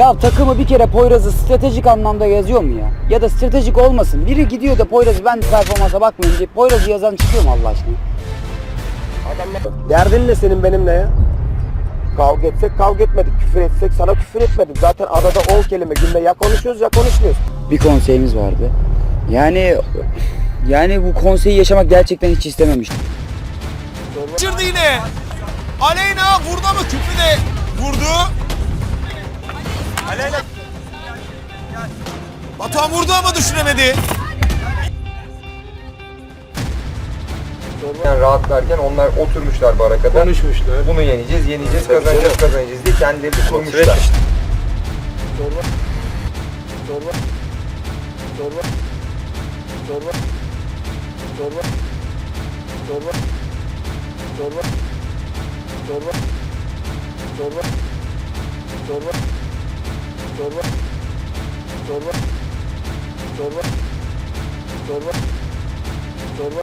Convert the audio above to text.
Ya takımı bir kere Poyraz'ı stratejik anlamda yazıyor mu ya? Ya da stratejik olmasın. Biri gidiyor da Poyraz'ı ben performansa bakmıyorum diye Poyraz'ı yazan çıkıyor mu Allah aşkına? Derdin ne senin benimle ya? Kavga etsek kavga etmedik, küfür etsek sana küfür etmedik. Zaten arada 10 kelime günde ya konuşuyoruz ya konuşmuyoruz. Bir konseyimiz vardı. Yani yani bu konseyi yaşamak gerçekten hiç istememiştim. Kaçırdı yine. Aleyna burada mı? Küpü de vurdu. Aleyna. Batuhan vurdu ama düşüremedi. Yani rahatlarken onlar oturmuşlar barakada. Konuşmuşlar. Bunu yeneceğiz, yeneceğiz, kazanacağız, kazanacağız diye kendileri kurmuşlar. Çorba. Çorba. Çorba. Çorba. Çorba. Çorba. Çorba. Çorba. Çorba. Çorba. Zorba. Zorba. Zorba. Zorba.